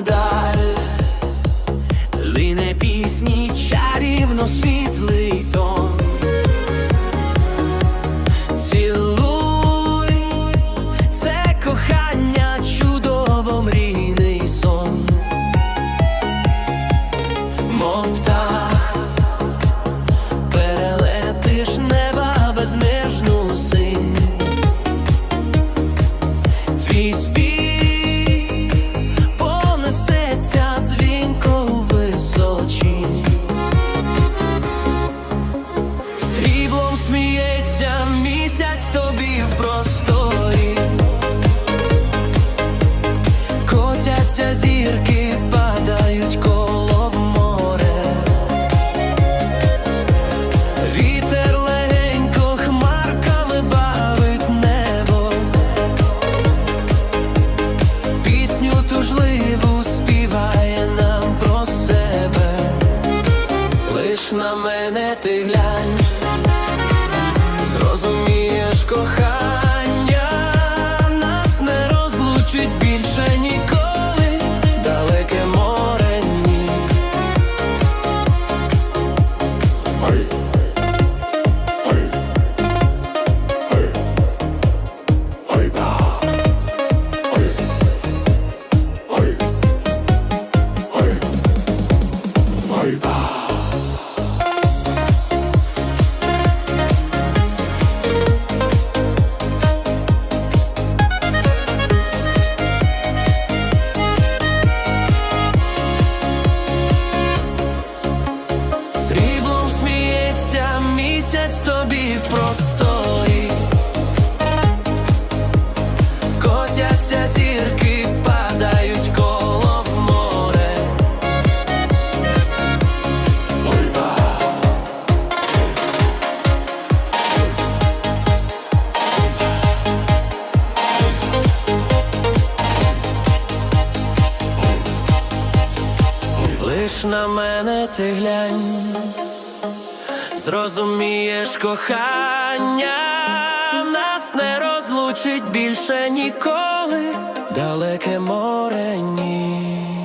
даль, лине пісні чарівно світлий тон. Цілуй, це кохання чудово мрійний сон, мов птах, перелетиш неба безмежну мене ти глянь, місяць тобі в просторі. Котяться зірки, падають коло в море. Лиш на мене ти глянь, зрозумієш кохання, нас не розлучить більше ніколи, далеке море ні.